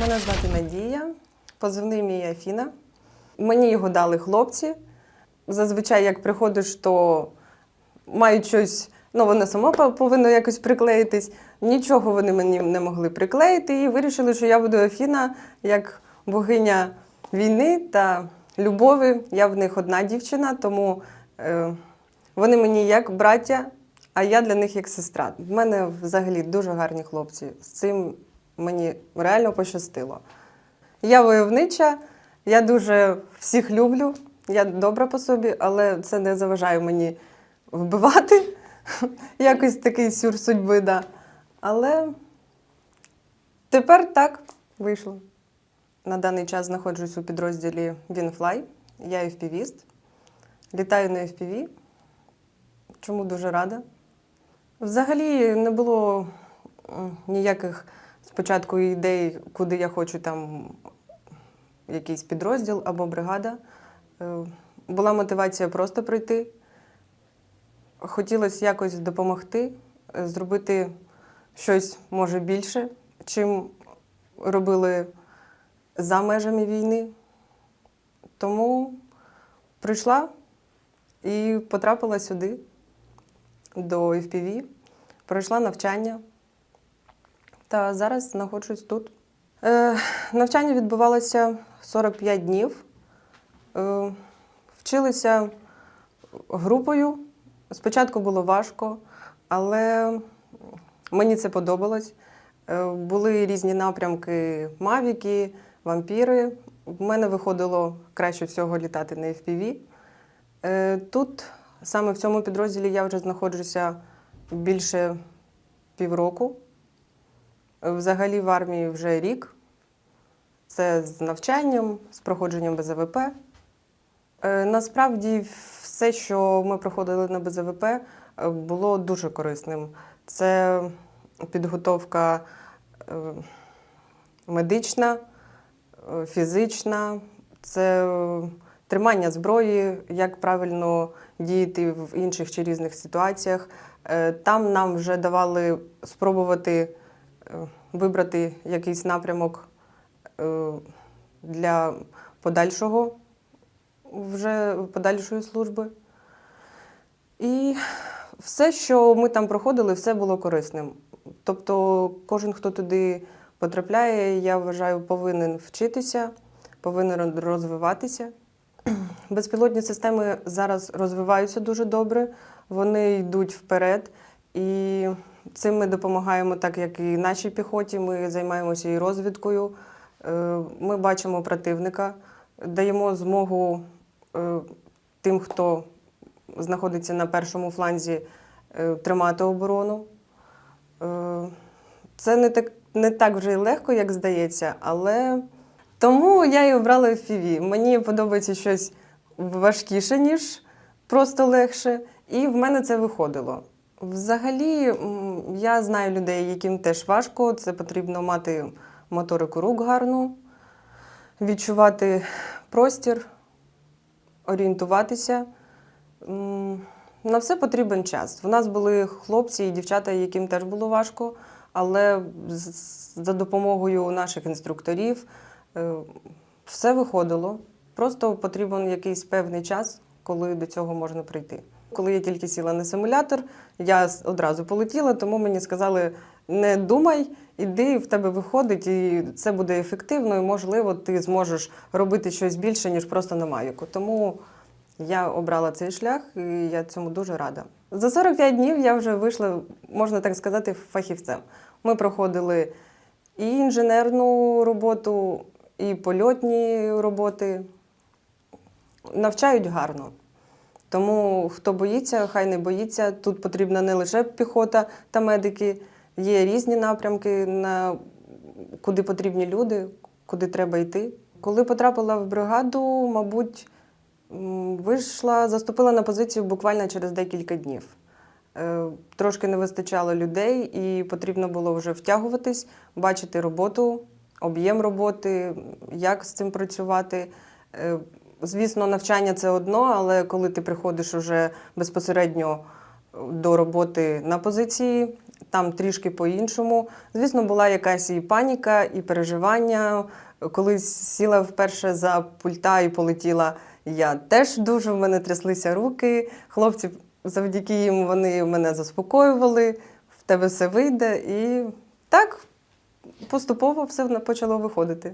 Мене звати Надія, позивний мій Афіна. Мені його дали хлопці. Зазвичай, як приходиш, то мають щось, ну воно само по- повинно якось приклеїтись. Нічого вони мені не могли приклеїти і вирішили, що я буду Афіна як богиня війни та любові. Я в них одна дівчина, тому е, вони мені як браття, а я для них як сестра. В мене взагалі дуже гарні хлопці. З цим мені реально пощастило. Я войовнича, я дуже всіх люблю, я добра по собі, але це не заважає мені вбивати. Якось такий сюр судьби, да. Але тепер так вийшло. На даний час знаходжусь у підрозділі Winfly. Я FPV-іст. Літаю на FPV. Чому дуже рада. Взагалі не було ніяких спочатку ідей, куди я хочу там якийсь підрозділ або бригада. Е, Була мотивація просто прийти. Хотілося якось допомогти, е, зробити щось може більше, чим робили за межами війни. Тому прийшла і потрапила сюди, до FPV, пройшла навчання та зараз знаходжусь тут. Е, навчання відбувалося 45 днів. Е, вчилися групою. Спочатку було важко, але мені це подобалось. Е, були різні напрямки мавіки, вампіри. В мене виходило краще всього літати на FPV. Е, Тут, саме в цьому підрозділі, я вже знаходжуся більше півроку. Взагалі в армії вже рік. Це з навчанням, з проходженням БЗВП. Е, Насправді, все, що ми проходили на БЗВП, е, було дуже корисним. Це підготовка е, медична, фізична, це тримання зброї, як правильно діяти в інших чи різних ситуаціях. Там нам вже давали спробувати вибрати якийсь напрямок е, для подальшого вже подальшої служби. І все, що ми там проходили, все було корисним. Тобто, кожен, хто туди потрапляє, я вважаю, повинен вчитися, повинен розвиватися. Безпілотні системи зараз розвиваються дуже добре, вони йдуть вперед. І цим ми допомагаємо, так як і нашій піхоті. Ми займаємося і розвідкою. Е, Ми бачимо противника, даємо змогу е, тим, хто знаходиться на першому фланзі, е, тримати оборону. Це не так, не так вже й легко, як здається, але тому я і обрала FPV. Мені подобається щось важкіше, ніж просто легше, і в мене це виходило. Взагалі, я знаю людей, яким теж важко. Це потрібно мати моторику рук гарну, відчувати простір, орієнтуватися. На все потрібен час. В нас були хлопці і дівчата, яким теж було важко, але за допомогою наших інструкторів е, все виходило. Просто потрібен якийсь певний час, коли до цього можна прийти. Коли я тільки сіла на симулятор, я одразу полетіла, тому мені сказали: не думай, іди, в тебе виходить, і це буде ефективно, і можливо, ти зможеш робити щось більше, ніж просто на мавіку. Тому я обрала цей шлях, і я цьому дуже рада. За 45 днів я вже вийшла, можна так сказати, фахівцем. Ми проходили і інженерну роботу, і польотні роботи. Навчають гарно. Тому хто боїться, хай не боїться. Тут потрібна не лише піхота та медики, є різні напрямки, на куди потрібні люди, куди треба йти. Коли потрапила в бригаду, мабуть, вийшла, заступила на позицію буквально через декілька днів. Е, Трошки не вистачало людей, і потрібно було вже втягуватись, бачити роботу, об'єм роботи, як з цим працювати. Е, Звісно, навчання це одно, але коли ти приходиш уже безпосередньо до роботи на позиції, там трішки по-іншому. Звісно, була якась і паніка, і переживання. Коли сіла вперше за пульта і полетіла, я теж дуже в мене тряслися руки. Хлопці, завдяки їм, вони мене заспокоювали, в тебе все вийде. І так поступово все почало виходити.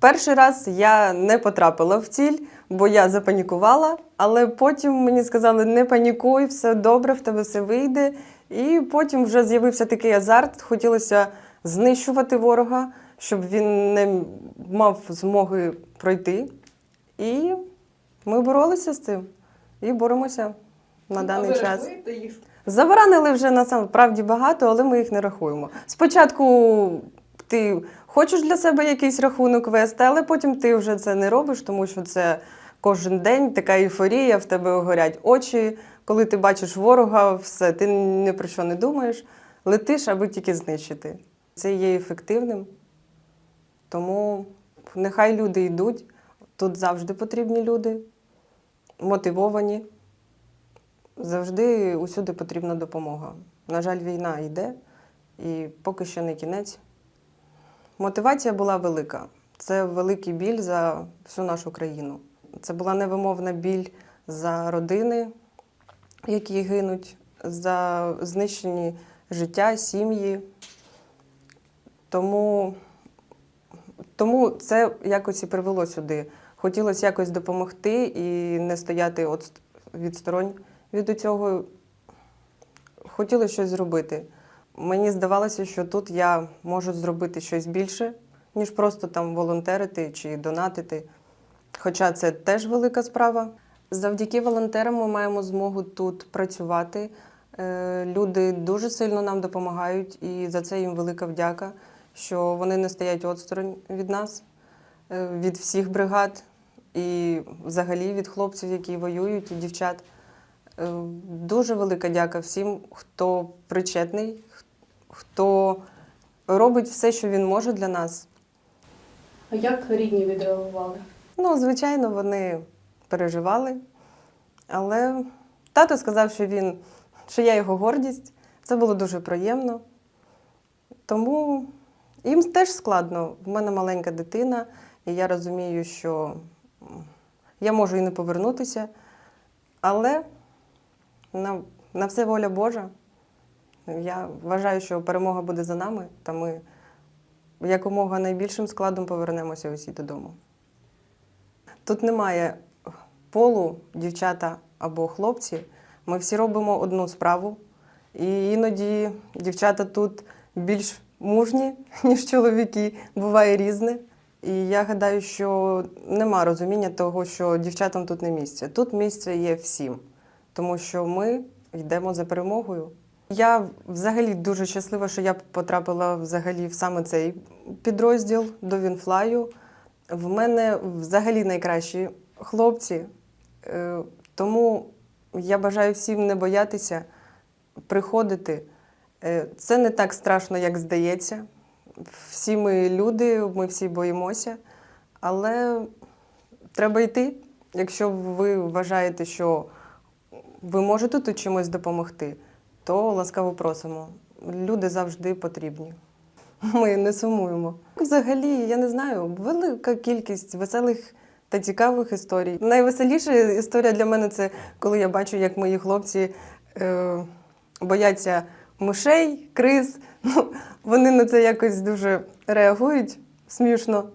Перший раз я не потрапила в ціль, бо я запанікувала, але потім мені сказали: не панікуй, все добре, в тебе все вийде. І потім вже з'явився такий азарт. Хотілося знищувати ворога, щоб він не мав змоги пройти. І ми боролися з цим і боремося на даний час. Забаранили вже насправді багато, але ми їх не рахуємо. Спочатку ти хочеш для себе якийсь рахунок вести, але потім ти вже це не робиш, тому що це кожен день така ейфорія, в тебе горять очі. Коли ти бачиш ворога, все, ти ні про що не думаєш, летиш, аби тільки знищити. Це є ефективним. Тому нехай люди йдуть. Тут завжди потрібні люди, мотивовані. Завжди усюди потрібна допомога. На жаль, війна йде, і поки що не кінець. Мотивація була велика. Це великий біль за всю нашу країну. Це була невимовна біль за родини, які гинуть, за знищені життя, сім'ї. Тому, тому це якось і привело сюди. Хотілося якось допомогти і не стояти відсторонь від цього. Хотілося щось зробити. Мені здавалося, що тут я можу зробити щось більше, ніж просто там волонтерити чи донатити. Хоча це теж велика справа. Завдяки волонтерам ми маємо змогу тут працювати. Е, Люди дуже сильно нам допомагають, і за це їм велика вдяка, що вони не стоять осторонь від нас, е, від всіх бригад і взагалі від хлопців, які воюють, і дівчат. Е, Дуже велика дяка всім, хто причетний, хто робить все, що він може для нас. А як рідні відреагували? Ну, звичайно, вони переживали. Але тато сказав, що він, що я його гордість. Це було дуже приємно. Тому їм теж складно. В мене маленька дитина, і я розумію, що я можу і не повернутися. Але на, на все воля Божа. Я вважаю, що перемога буде за нами, та ми якомога найбільшим складом повернемося усі додому. Тут немає полу, дівчата або хлопці. Ми всі робимо одну справу. І іноді дівчата тут більш мужні, ніж чоловіки, буває різне. І я гадаю, що нема розуміння того, що дівчатам тут не місце. Тут місце є всім, тому що ми йдемо за перемогою. Я взагалі дуже щаслива, що я потрапила взагалі в саме цей підрозділ до Вінфлаю. В мене взагалі найкращі хлопці, Е, тому я бажаю всім не боятися приходити. Е, Це не так страшно, як здається. Всі ми люди, ми всі боїмося, але треба йти, якщо ви вважаєте, що ви можете тут чимось допомогти, то ласкаво просимо. Люди завжди потрібні. Ми не сумуємо. Взагалі, я не знаю, велика кількість веселих та цікавих історій. Найвеселіша історія для мене це коли я бачу, як мої хлопці е, бояться мишей, криз. Ну, вони на це якось дуже реагують смішно.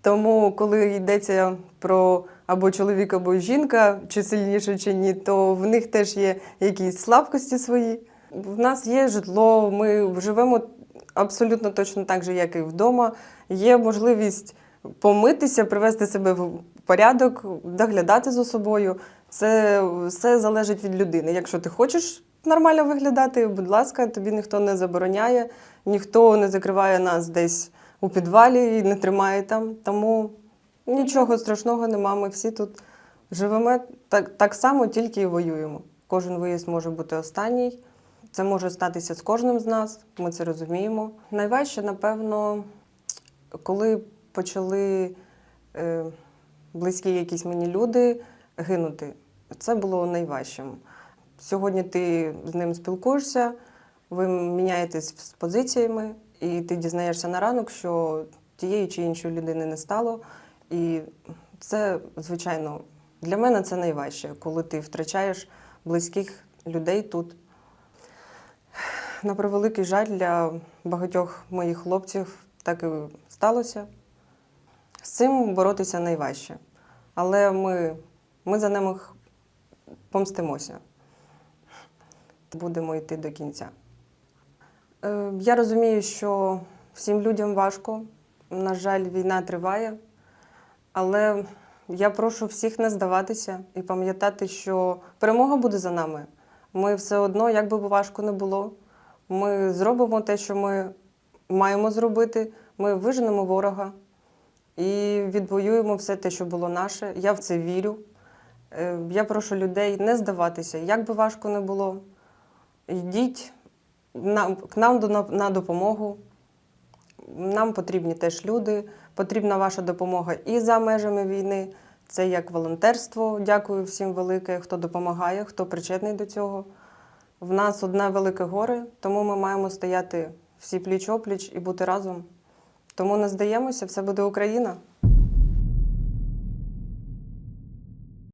Тому, коли йдеться про або чоловік, або жінка, чи сильніше, чи ні, то в них теж є якісь слабкості свої. В нас є житло, ми живемо абсолютно точно так же, як і вдома. Є можливість помитися, привести себе в порядок, доглядати за собою. Це все залежить від людини. Якщо ти хочеш нормально виглядати, будь ласка, тобі ніхто не забороняє, ніхто не закриває нас десь у підвалі і не тримає там. Тому нічого страшного нема. Ми всі тут живемо так, так само, тільки і воюємо. Кожен виїзд може бути останній. Це може статися з кожним з нас, ми це розуміємо. Найважче, напевно, коли почали е, близькі якісь мені люди гинути. Це було найважчим. Сьогодні ти з ним спілкуєшся, ви міняєтесь з позиціями, і ти дізнаєшся на ранок, що тієї чи іншої людини не стало. І це, звичайно, для мене це найважче, коли ти втрачаєш близьких людей тут. На превеликий жаль, для багатьох моїх хлопців так і сталося. З цим боротися найважче. Але ми, ми за ними помстимося. Будемо йти до кінця. Е, Я розумію, що всім людям важко. На жаль, війна триває. Але я прошу всіх не здаватися і пам'ятати, що перемога буде за нами. Ми все одно, як би важко не було, ми зробимо те, що ми маємо зробити. Ми виженемо ворога і відвоюємо все те, що було наше. Я в це вірю. Е, Я прошу людей не здаватися, як би важко не було. Йдіть нам, к нам на, на допомогу. Нам потрібні теж люди, потрібна ваша допомога і за межами війни. Це як волонтерство. Дякую всім велике, хто допомагає, хто причетний до цього. В нас одне велике горе, тому ми маємо стояти всі пліч-опліч і бути разом. Тому не здаємося, все буде Україна.